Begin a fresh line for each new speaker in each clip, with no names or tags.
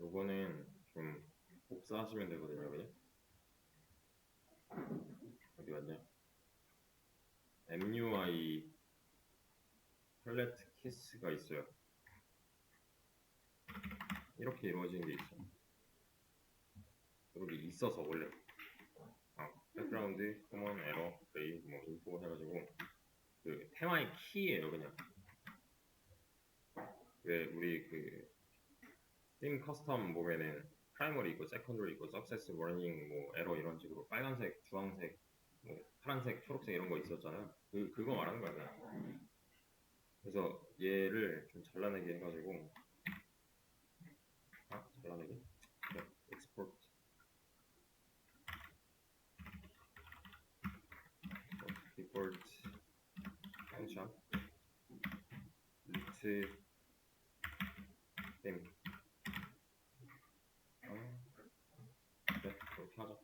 요거는 좀 복사하시면 되거든요, 그냥. 어디 갔냐? MUI 팔레트 키스가 있어요. 이렇게 이루어지는 게 있어. 여기 있어서 원래. 아, 백그라운드, 코먼, 에러, 레이, 뭐 인포 해가지고 그 테마의 키예요, 그냥. 왜 우리 그 팀 커스텀 보면은 프라이머리 있고 세컨더리 있고 석세스 워닝 뭐 에러 이런 식으로 빨간색, 주황색, 뭐 파란색, 초록색 이런 거 있었잖아요. 그 그거 말하는 거야. 그냥. 그래서 얘를 좀 잘라내게 해가지고 아 잘라내기? 네, 엑스포트 디폴트 펑션 루트 댐 아, 네, 그렇게 하자.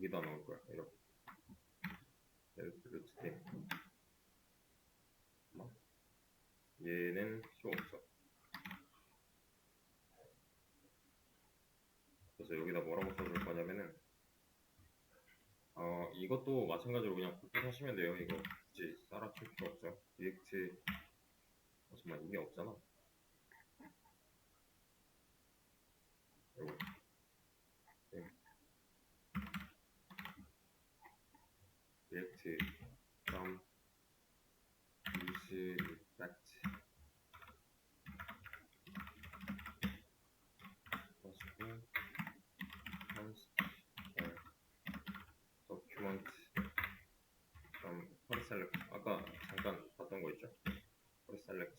여기다 넣을 거야. 이렇게. 루트 댐. 뭐? 얘는 필요 없어. 그래서 여기다 뭐라고 써줄 거냐면은 어 이것도 마찬가지로 그냥 곱게 하시면 돼요. 이거 굳이 따라칠 필요 없죠. 리액트 어, 정말 의미 없잖아. 요거 네. 리액트 from use effect 가지고 const or document from query select 아까 잠깐 봤던 거 있죠? query select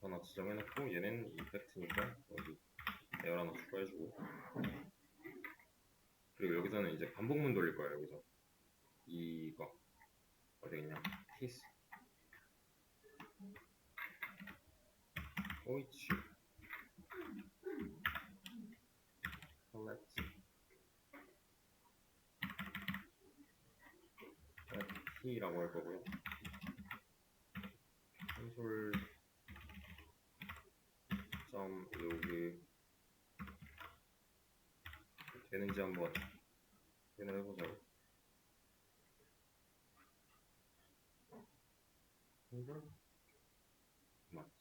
하나 지 정해놓고 얘는 이펙트니까 여기 에어 하나 추가해주고. 그리고 여기서는 이제 반복문 돌릴 거예요 여기서. 이거. 어디 있냐? 키스. 오이치. 컬렉트. 키라고 할 거고요. 콘솔 점 로그 되는지 한번 확인을 해보자고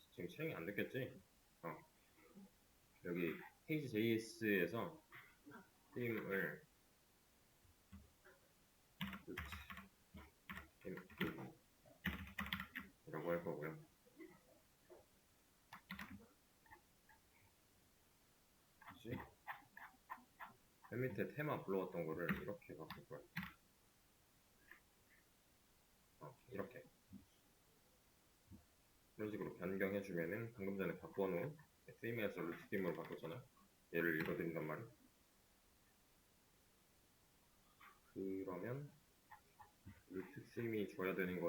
지금 실행이 안 됐겠지? 어 여기 페이지 JS에서 팀을 이라고 할 거고요. 뭐지? 맨 밑에 테마 불러왔던 거를 이렇게 바꿀 거야. 어, 이렇게. 이런 식으로 변경해주면은 방금 전에 바꿔놓은 스임에서 루트 팀으로 바꿨잖아요. 얘를 읽어드린단 말이야. 그러면 루트 스임이 줘야 되는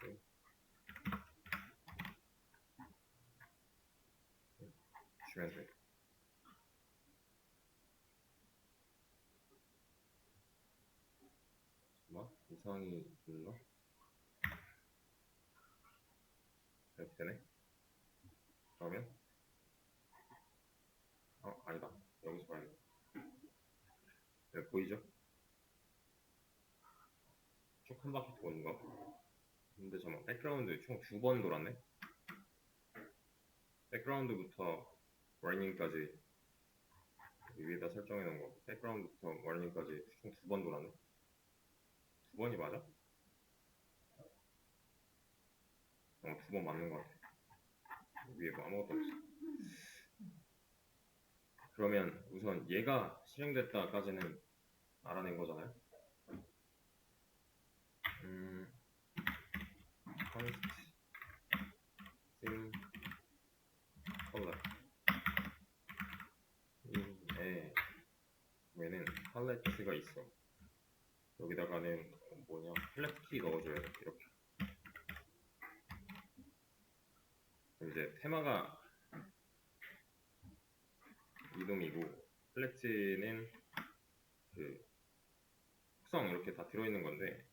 그 주면 돼. 뭐 이상이 있나? 이렇게 되네. 그러면 어 아니다. 여기서 봐야겠다. 여기 보이죠? 쭉 한 바퀴 도는 거. 근데 잠깐 백그라운드 총 두 번 돌았네. 백그라운드부터 워닝까지 위에다 설정해 놓은 거. 백그라운드부터 워닝까지 총 두 번 돌았네. 두 번이 맞아? 어, 두 번 맞는 거 같아. 위에 뭐 아무것도 없어. 그러면 우선 얘가 실행됐다까지는 알아낸 거잖아요. 음, const sim color 이에 보면은 팔레트가 있어. 여기다가는 뭐냐 키 넣어줘야 돼. 이렇게. 이제 테마가 이동이고 플래츠는 그 특성 이렇게 다 들어있는 건데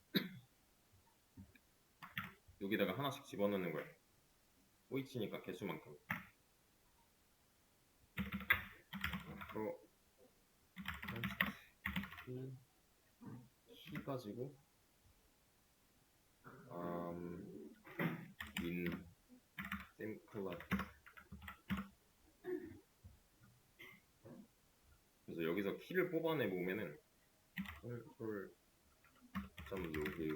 여기다가 하나씩 집어넣는 거예요. 호이치니까 개수만큼. 앞으로 키, 키 가지고 음, 인 샘클라 그래서 여기서 키를 뽑아내 보면은 컨트롤 점키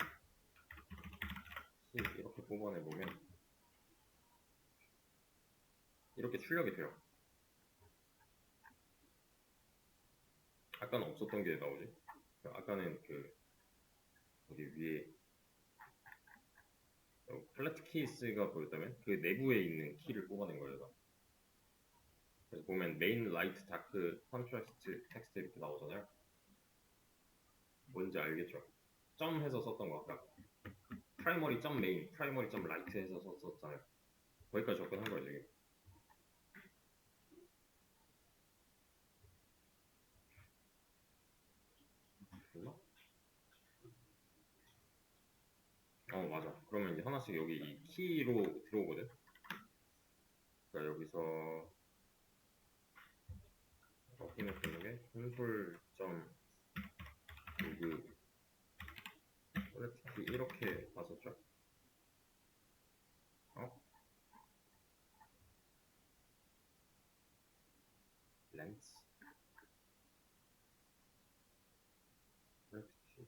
이렇게 뽑아내 보면 이렇게 출력이 돼요. 아까는 없었던 게 나오지. 아까는 그 어디 위에 어, 플랫 케이스가 보였다면 그 내부에 있는 키를 뽑아낸 거예요. 그래서 보면 메인 라이트 다크 컨트라스트 텍스트 이렇게 나오잖아요. 뭔지 알겠죠? 점 해서 썼던 거 아까 프라이머리 점 메인, 프라이머리 점 라이트 해서 썼었잖아요. 거기까지 접근한 거예요 지금. 몰라? 어 맞아. 그러면 이제 하나씩 여기 이 키로 들어오거든. 그러니까 여기서 확인해 보는 게 콘솔 점 로그 솔직히 이렇게 봤었죠? 어? 렌스 솔직히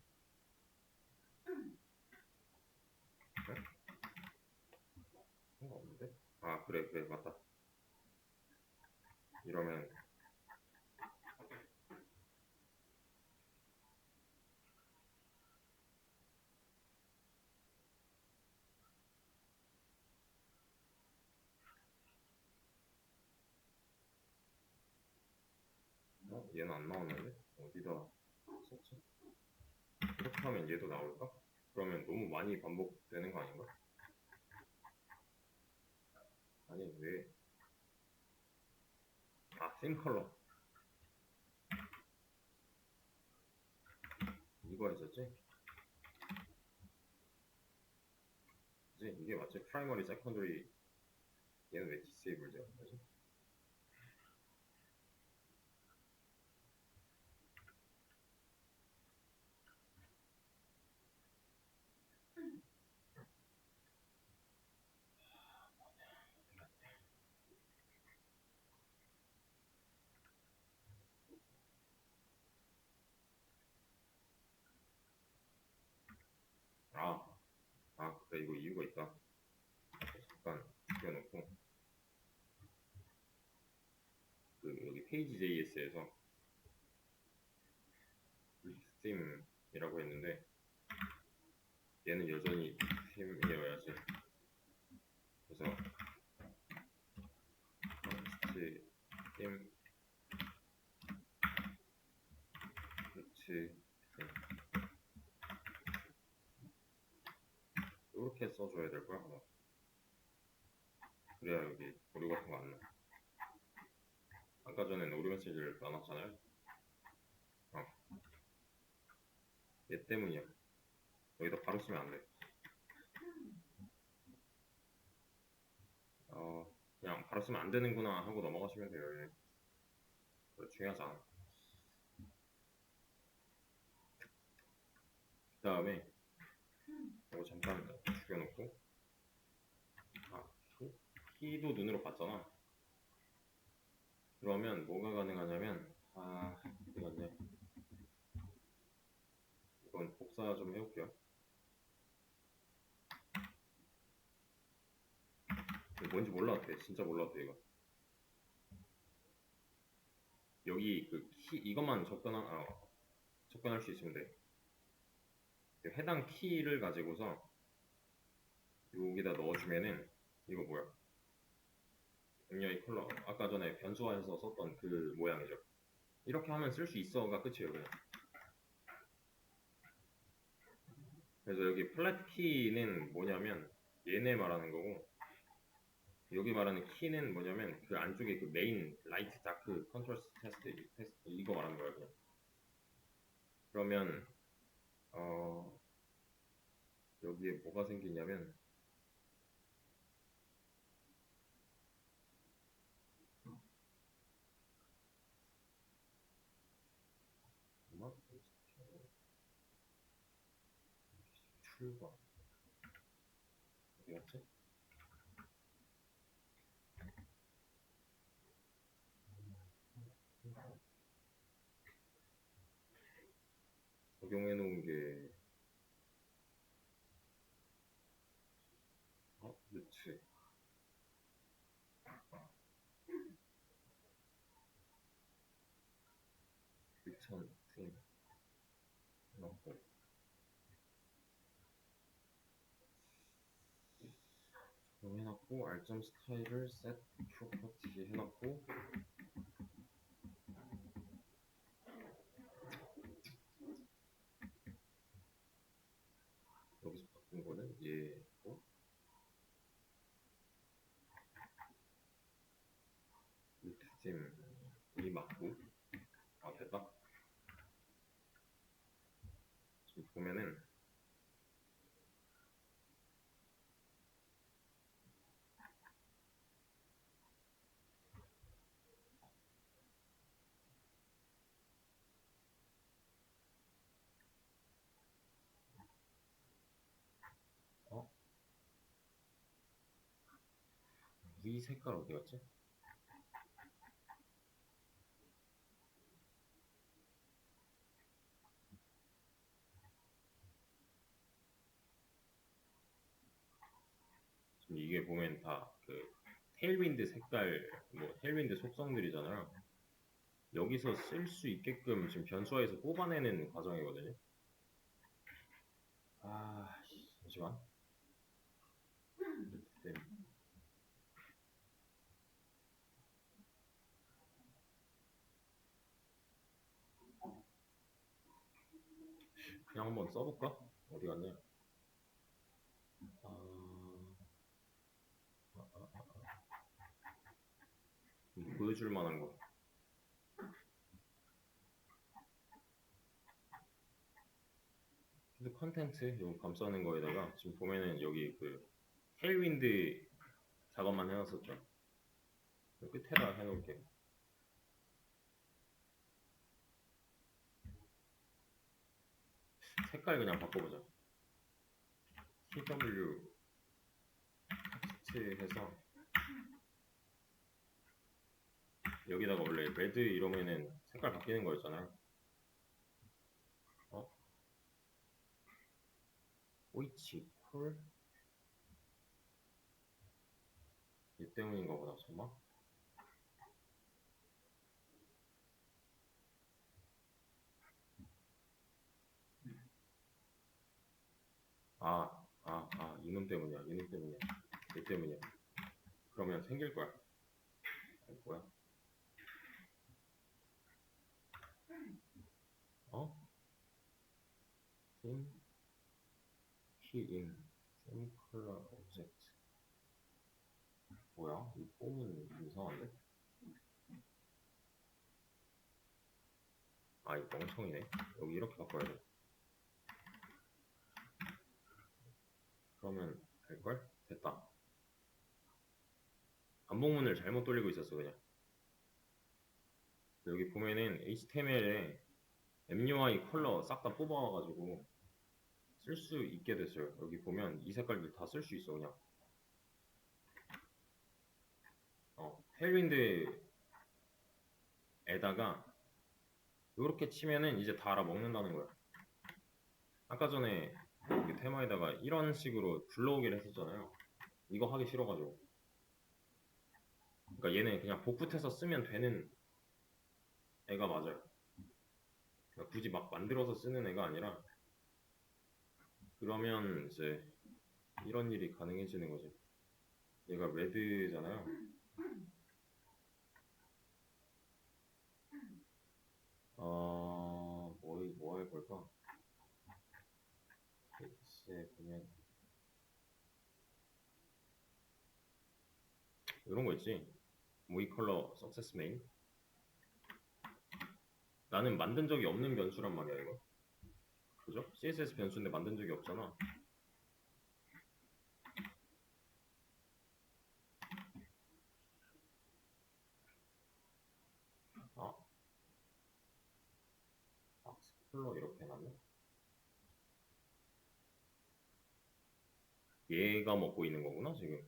네? 상관없는데? 아 그래 그래 맞다 이러면 어? 얘는 안 나오는데? 어디다 썼지? 이렇게 하면 얘도 나올까? 그러면 너무 많이 반복되는 거 아닌가? 아니 왜? 아, 생 컬러. 이거 했었지? 그지? 이게 맞지? 프라이머리, 세컨더리 얘는 왜 디세이블 되어 거지? 아, 아, 그래, 이거 이유가 있다. 잠깐 띄워놓고. 그, 여기 페이지 JS에서 스팀이라고 했는데, 얘는 여전히 스팀이어야지. 그래서, 스팀, 그렇지. 이렇게 써줘야 될 거야 아마. 그래야 여기 오류 같은 거 안 나. 아까 전엔 오류 메시지를 나눴잖아요. 어. 얘 때문이야. 여기다 바로 쓰면 안 돼. 어, 그냥 바로 쓰면 안 되는구나 하고 넘어가시면 돼요. 얘. 그거 중요하잖아. 그 다음에 이거 잠깐 죽여놓고. 아, 키? 키도 눈으로 봤잖아. 그러면 뭐가 가능하냐면 아 어디 갔냐 이건 복사 좀 해볼게요. 뭔지 돼. 진짜 돼 이거. 여기 그 키 이것만 접근하, 아, 접근할 수 있으면 돼. 그 해당 키를 가지고서 여기다 넣어주면은 이거 뭐야? 응력의 컬러 아까 전에 변수화해서 썼던 그 모양이죠. 이렇게 하면 쓸 수 있어가 끝이에요 그냥. 그래서 여기 플랫 키는 뭐냐면 얘네 말하는 거고 여기 말하는 키는 뭐냐면 그 안쪽에 그 메인 라이트 다크 컨트라스트 테스트 테스트 이거 말하는 거예요 그냥. 그러면 어, 여기에 뭐가 생기냐면, 음악 출발 어디 갔지? 적용해 놓은 게 어? 루트 리턴 팀 해놓고 적용 해놨고 알점 스타일을 set 프로퍼티 해놨고 여기서 바꾼 거는 얘고 루트팀 이 맞고 아 됐다 지금 보면은 어? 위 색깔 어디 갔지? 지금 이게 보면 다 그 테일윈드 색깔, 뭐 테일윈드 속성들이잖아요. 여기서 쓸 수 있게끔 지금 변수화해서 뽑아내는 과정이거든요. 아, 씨, 잠시만. 네. 그냥 한번 써볼까? 어디 갔냐? 음, 보여줄 만한 거. 피드 컨텐츠 요 감싸는 거에다가 지금 보면은 여기 그 테일윈드 작업만 해놨었죠. 요 끝에다 해놓을게. 색깔 그냥 바꿔보자. TW 텍스트해서 여기다가 원래 레드 이러면은 색깔 바뀌는 거였잖아요. 어? 오이치 콜? 얘 때문인가 보다 설마? 아, 아, 아, 이놈 때문이야, 이놈 때문이야, 얘 때문이야. 그러면 생길 거야. 알 거야. 어? 인 키인 샘플러 오브젝트 뭐야? 이 폼은 좀 이상한데? 아, 이 멍청이네. 여기 이렇게 바꿔야 돼. 그러면 될걸? 됐다. 반복문을 잘못 돌리고 있었어, 그냥. 여기 보면은 HTML에 MUI 컬러 싹 다 뽑아와가지고 쓸 수 있게 됐어요. 여기 보면 이 색깔들 다 쓸 수 있어, 그냥. 어, 텔윈드에다가 이렇게 치면은 이제 다 알아먹는다는 거야. 아까 전에 여기 테마에다가 이런 식으로 불러오기를 했었잖아요. 이거 하기 싫어가지고. 그러니까 얘는 그냥 복붙해서 쓰면 되는 애가 맞아요. 그러니까 굳이 막 만들어서 쓰는 애가 아니라 그러면 이제 이런 일이 가능해지는 거지. 얘가 레드잖아요. 어, 뭐, 뭐할 걸까? 엑스에 보면 이런 거 있지. 모이 컬러 석세스 메인. 나는 만든 적이 없는 변수란 말이야 이거. 그죠? CSS 변수인데 만든 적이 없잖아. 아, 박스 컬러 이렇게 해놨네. 얘가 먹고 있는 거구나 지금.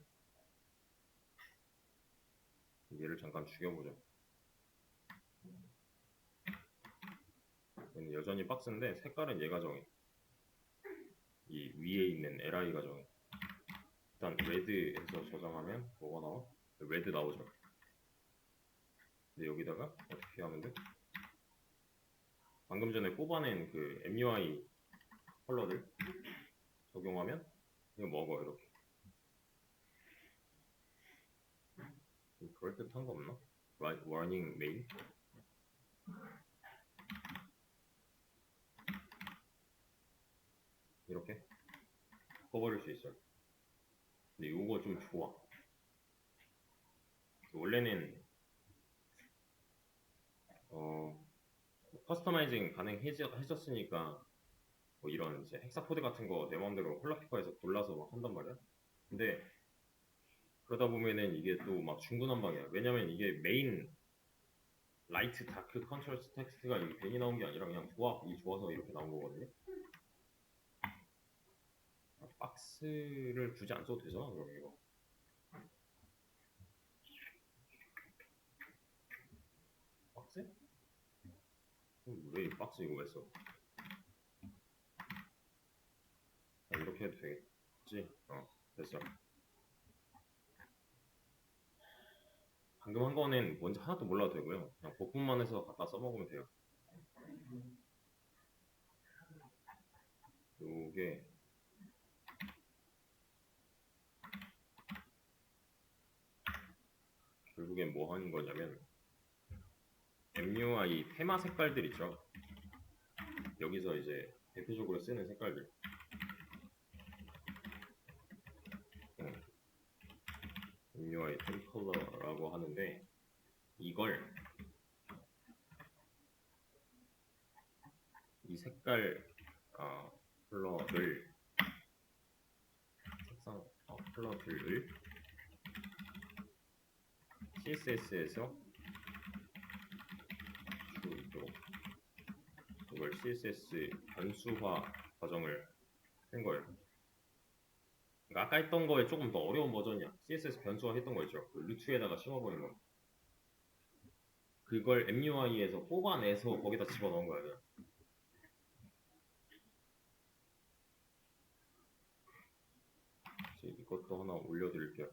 얘를 잠깐 죽여보자. 얘는 여전히 박스인데 색깔은 얘가 정해. 이 위에 있는 LI가 정해. 일단 레드에서 저장하면 뭐가 나와? 레드 나오죠. 근데 여기다가 어떻게 하면 돼? 방금 전에 뽑아낸 그 MUI 컬러들 적용하면 이거 먹어 이렇게. 좀 그럴듯한 거 없나? 와- 워닝 메인? 이렇게 바꿔버릴 수 있어요. 근데 이거 좀 좋아. 원래는 어 커스터마이징 가능해졌으니까 뭐 이런 이제 헥사 코드 같은 거 내 마음대로 콜라피커에서 골라서 막 한단 말이야. 근데 그러다 보면은 이게 또 막 중구난방이야. 왜냐면 이게 메인 라이트 다크 컨트라스트 텍스트가 이게 괜히 나온 게 아니라 그냥 조합이 좋아서 이렇게 나온 거거든요. 아, 박스를 굳이 안 써도 되잖아, 그럼 이거. 박스? 왜이 박스 이거 왜 써? 아, 이렇게 해도 되겠지? 어, 됐어. 방금 한 거는 뭔지 하나도 몰라도 되고요. 그냥 버프만 해서 갖다 써먹으면 돼요. 요게 결국엔 뭐 하는 거냐면 MUI 테마 색깔들 있죠. 여기서 이제 대표적으로 쓰는 색깔들. MUI 템 컬러라고 하는데 이걸 이 색깔 어, 컬러를 색상 어, 컬러들을 CSS에서 있도록 이걸 CSS 변수화 과정을 한 거예요. 아까 했던 거에 조금 더 어려운 버전이야. CSS 변수화 했던 거 있죠. 그 루트에다가 심어버린 거. 그걸 MUI에서 뽑아내서 거기다 집어넣은 거야. 그냥. 이것도 하나 올려드릴게요.